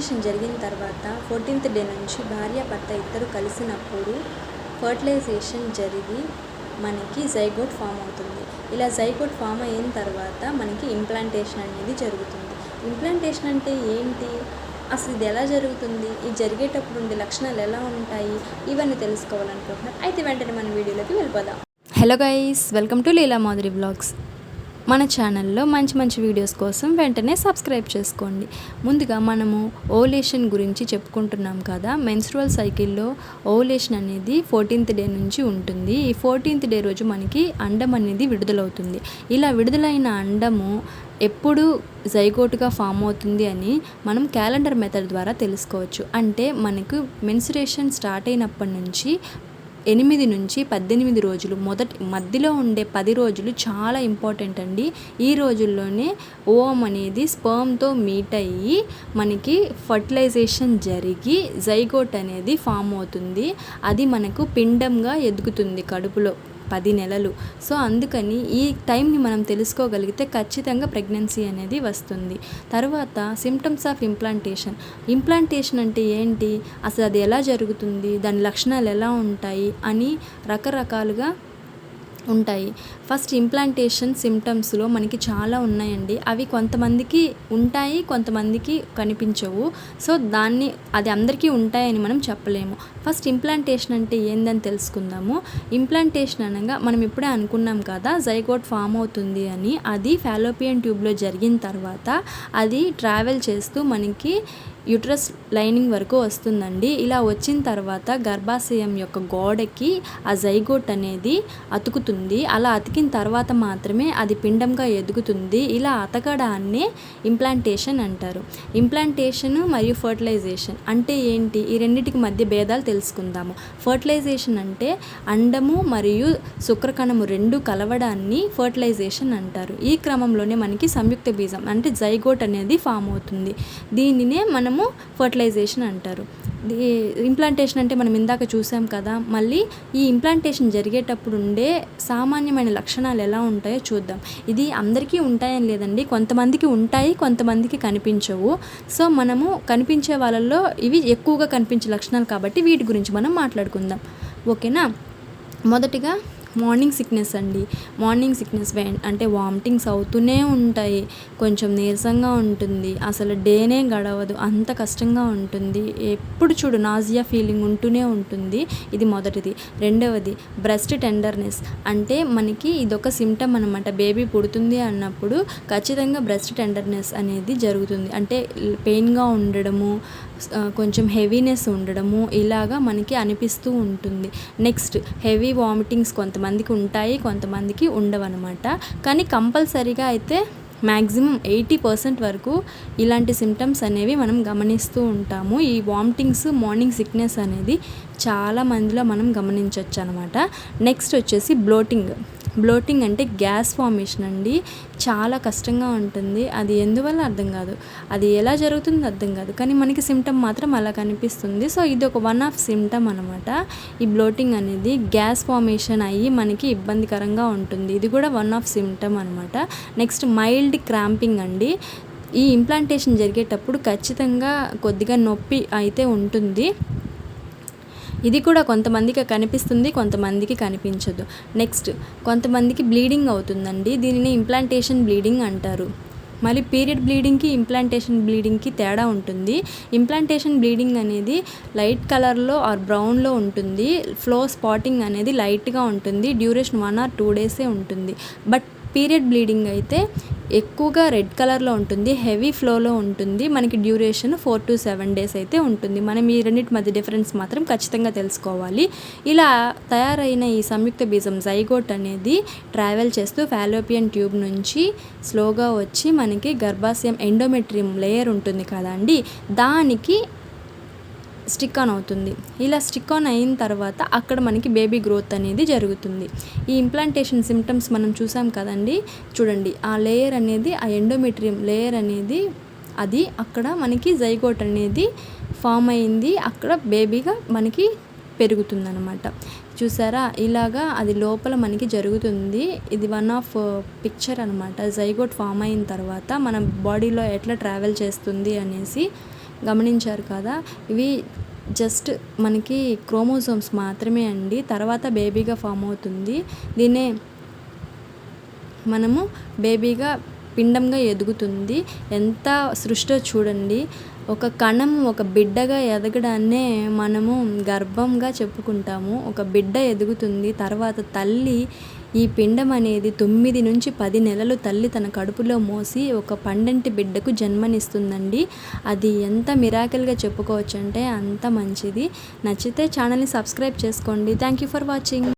Implantation జరిగిన తర్వాత fourteenth day నుంచి భార్య భర్త ఇద్దరు కలిసినప్పుడు ఫర్టిలైజేషన్ జరిగి మనకి జైగోట్ ఫామ్ అవుతుంది. ఇలా జైగోట్ ఫామ్ అయిన తర్వాత మనకి ఇంప్లాంటేషన్ అనేది జరుగుతుంది. ఇంప్లాంటేషన్ అంటే ఏంటి? అసలు ఇది ఎలా జరుగుతుంది? ఇది జరిగేటప్పుడు ఉండే లక్షణాలు ఎలా ఉంటాయి? ఇవన్నీ తెలుసుకోవాలనుకుంటున్నాను. అయితే వెంటనే మన వీడియోలోకి వెళ్ళిపోదాం. Hello guys welcome to Leela Madhuri blogs మన ఛానల్లో మంచి మంచి వీడియోస్ కోసం వెంటనే సబ్స్క్రైబ్ చేసుకోండి. ముందుగా మనము ఓలేషన్ గురించి చెప్పుకుంటున్నాం కదా. మెన్స్ట్రువల్ సైకిల్లో ఓలేషన్ అనేది ఫోర్టీన్త్ డే నుంచి ఉంటుంది. ఈ ఫోర్టీన్త్ డే రోజు మనకి అండం అనేది విడుదలవుతుంది. ఇలా విడుదలైన అండము ఎప్పుడు జైగోటుగా ఫామ్ అవుతుంది అని మనం క్యాలెండర్ మెథడ్ ద్వారా తెలుసుకోవచ్చు. అంటే మనకు మెన్సురేషన్ స్టార్ట్ అయినప్పటి నుంచి ఎనిమిది నుంచి పద్దెనిమిది రోజులు మొదటి మధ్యలో ఉండే పది రోజులు చాలా ఇంపార్టెంట్ అండి. ఈ రోజుల్లోనే ఓం అనేది స్పర్మ్తో మీట్ అయ్యి మనకి ఫర్టిలైజేషన్ జరిగి జైగోట్ అనేది ఫామ్ అవుతుంది. అది మనకు పిండంగా ఎదుగుతుంది కడుపులో. పది నెలలు. సో అందుకని ఈ టైంని మనం తెలుసుకోగలిగితే ఖచ్చితంగా ప్రెగ్నెన్సీ అనేది వస్తుంది. తర్వాత సిమ్టమ్స్ ఆఫ్ ఇంప్లాంటేషన్. ఇంప్లాంటేషన్ అంటే ఏంటి? అసలు అది ఎలా జరుగుతుంది? దాని లక్షణాలు ఎలా ఉంటాయి? అని రకరకాలుగా ఉంటాయి. ఫస్ట్ ఇంప్లాంటేషన్ సిమ్టమ్స్లో మనకి చాలా ఉన్నాయండి. అవి కొంతమందికి ఉంటాయి కొంతమందికి కనిపించవు. సో దాన్ని అది అందరికీ ఉంటాయని మనం చెప్పలేము. ఫస్ట్ ఇంప్లాంటేషన్ అంటే ఏందని తెలుసుకుందాము. ఇంప్లాంటేషన్ అనగా మనం ఇప్పుడే అనుకున్నాం కదా జైగోట్ ఫామ్ అవుతుంది అని. అది ఫాలోపియన్ ట్యూబ్లో జరిగిన తర్వాత అది ట్రావెల్ చేస్తూ మనకి యుట్రస్ లైనింగ్ వరకు వస్తుందండి. ఇలా వచ్చిన తర్వాత గర్భాశయం యొక్క గోడకి ఆ జైగోట్ అనేది అతుకుతుంది. అలా అతికిన తర్వాత మాత్రమే అది పిండంగా ఎదుగుతుంది. ఇలా అతకడాన్నే ఇంప్లాంటేషన్ అంటారు. ఇంప్లాంటేషన్ మరియు ఫర్టిలైజేషన్ అంటే ఏంటి? ఈ రెండింటికి మధ్య భేదాలు తెలుసుకుందాము. ఫర్టిలైజేషన్ అంటే అండము మరియు శుక్రకణము రెండు కలవడాన్ని ఫర్టిలైజేషన్ అంటారు. ఈ క్రమంలోనే మనకి సంయుక్త బీజం అంటే జైగోట్ అనేది ఫామ్ అవుతుంది. దీనినే మనం మనము ఫర్టిలైజేషన్ అంటారు. ఇంప్లాంటేషన్ అంటే మనం ఇందాక చూసాం కదా మళ్ళీ ఈ ఇంప్లాంటేషన్ జరిగేటప్పుడు ఉండే సామాన్యమైన లక్షణాలు ఎలా ఉంటాయో చూద్దాం. ఇది అందరికీ ఉంటాయని లేదండి కొంతమందికి ఉంటాయి కొంతమందికి కనిపించవు. సో మనము కనిపించే వాళ్ళల్లో ఇవి ఎక్కువగా కనిపించే లక్షణాలు కాబట్టి వీటి గురించి మనం మాట్లాడుకుందాం. ఓకేనా? మొదటిగా మార్నింగ్ సిక్నెస్ అండి. మార్నింగ్ సిక్నెస్ అంటే వామిటింగ్స్ అవుతూనే ఉంటాయి. కొంచెం నీరసంగా ఉంటుంది. అసలు డేనే గడవదు. అంత కష్టంగా ఉంటుంది. ఎప్పుడు చూడు నాజియా ఫీలింగ్ ఉంటూనే ఉంటుంది. ఇది మొదటిది. రెండవది బ్రెస్ట్ టెండర్నెస్. అంటే మనకి ఇదొక సిమ్టమ్ అనమాట బేబీ పుడుతుంది అన్నప్పుడు ఖచ్చితంగా బ్రెస్ట్ టెండర్నెస్ అనేది జరుగుతుంది. అంటే పెయిన్గా ఉండడము కొంచెం హెవీనెస్ ఉండడము ఇలాగా మనకి అనిపిస్తూ ఉంటుంది. నెక్స్ట్ హెవీ వామిటింగ్స్ కొంత కొంతమందికి ఉంటాయి కొంతమందికి ఉండవన్నమాట. కానీ కంపల్సరీగా అయితే మ్యాక్సిమం ఎయిటీ పర్సెంట్ వరకు ఇలాంటి సిమ్టమ్స్ అనేవి మనం గమనిస్తూ ఉంటాము. ఈ వామిటింగ్స్ మార్నింగ్ సిక్నెస్ అనేది చాలా మందిలో మనం గమనించవచ్చు అనమాట నెక్స్ట్ వచ్చేసి బ్లోటింగ్ బ్లోటింగ్ అంటే గ్యాస్ ఫార్మేషన్ అండి. చాలా కష్టంగా ఉంటుంది. అది ఎందువల్ల అర్థం కాదు. అది ఎలా జరుగుతుందో అర్థం కాదు. కానీ మనకి సిమ్టమ్ మాత్రం అలా కనిపిస్తుంది. సో ఇది ఒక వన్ ఆఫ్ సిమ్టమ్ అనమాట. ఈ బ్లోటింగ్ అనేది గ్యాస్ ఫార్మేషన్ అయ్యి మనకి ఇబ్బందికరంగా ఉంటుంది. ఇది కూడా వన్ ఆఫ్ సిమ్టమ్ అనమాట. నెక్స్ట్ మైల్డ్ క్రాంపింగ్ అండి. ఈ ఇంప్లాంటేషన్ జరిగేటప్పుడు ఖచ్చితంగా కొద్దిగా నొప్పి అయితే ఉంటుంది. ఇది కూడా కొంతమందికి కనిపిస్తుంది కొంతమందికి కనిపించదు. నెక్స్ట్ కొంతమందికి బ్లీడింగ్ అవుతుందండి. దీనిని ఇంప్లాంటేషన్ బ్లీడింగ్ అంటారు. మళ్ళీ పీరియడ్ బ్లీడింగ్కి ఇంప్లాంటేషన్ బ్లీడింగ్కి తేడా ఉంటుంది. ఇంప్లాంటేషన్ బ్లీడింగ్ అనేది లైట్ కలర్లో ఆర్ బ్రౌన్లో ఉంటుంది. ఫ్లో స్పాటింగ్ అనేది లైట్గా ఉంటుంది. డ్యూరేషన్ వన్ ఆర్ టూ డేసే ఉంటుంది. బట్ పీరియడ్ బ్లీడింగ్ అయితే ఎక్కువగా రెడ్ కలర్లో ఉంటుంది హెవీ ఫ్లోలో ఉంటుంది. మనకి duration four to seven days అయితే ఉంటుంది. మనం ఈ రెండింటి మధ్య డిఫరెన్స్ మాత్రం ఖచ్చితంగా తెలుసుకోవాలి. ఇలా తయారైన ఈ సంయుక్త బీజం జైగోట్ అనేది ట్రావెల్ చేస్తూ ఫాలోపియన్ ట్యూబ్ నుంచి స్లోగా వచ్చి మనకి గర్భాశయం ఎండోమెట్రియం లేయర్ ఉంటుంది కదండి. దానికి స్టిక్ ఆన్ అవుతుంది. ఇలా స్టిక్ ఆన్ అయిన తర్వాత అక్కడ మనకి బేబీ గ్రోత్ అనేది జరుగుతుంది. ఈ ఇంప్లాంటేషన్ సిమ్టమ్స్ మనం చూసాం కదండి? చూడండి ఆ లేయర్ అనేది ఆ ఎండోమెట్రియం లేయర్ అనేది అది అక్కడ మనకి జైగోట్ అనేది ఫామ్ అయింది. అక్కడ బేబీగా మనకి పెరుగుతుందన్నమాట. చూసారా? ఇలాగా అది లోపల మనకి జరుగుతుంది. ఇది వన్ ఆఫ్ పిక్చర్ అనమాట జైగోట్ ఫామ్ అయిన తర్వాత మన బాడీలో ఎట్లా ట్రావెల్ చేస్తుంది అనేసి గమనించారు కదా? ఇవి జస్ట్ మనకి క్రోమోజోమ్స్ మాత్రమే అండి. తర్వాత బేబీగా ఫామ్ అవుతుంది. దీనే మనము బేబీగా పిండంగా ఎదుగుతుంది. ఎంత సృష్టో చూడండి. ఒక కణం ఒక బిడ్డగా ఎదగడాన్నే మనము గర్భంగా చెప్పుకుంటాము. ఒక బిడ్డ ఎదుగుతుంది. తర్వాత తల్లి ఈ పిండం అనేది తొమ్మిది నుంచి పది నెలలు తల్లి తన కడుపులో మోసి ఒక పండంటి బిడ్డకు జన్మనిస్తుందండి. అది ఎంత మిరాకిల్గా చెప్పుకోవచ్చు అంటే అంత మంచిది. నచ్చితే ఛానల్ని సబ్స్క్రైబ్ చేసుకోండి. Thank you for watching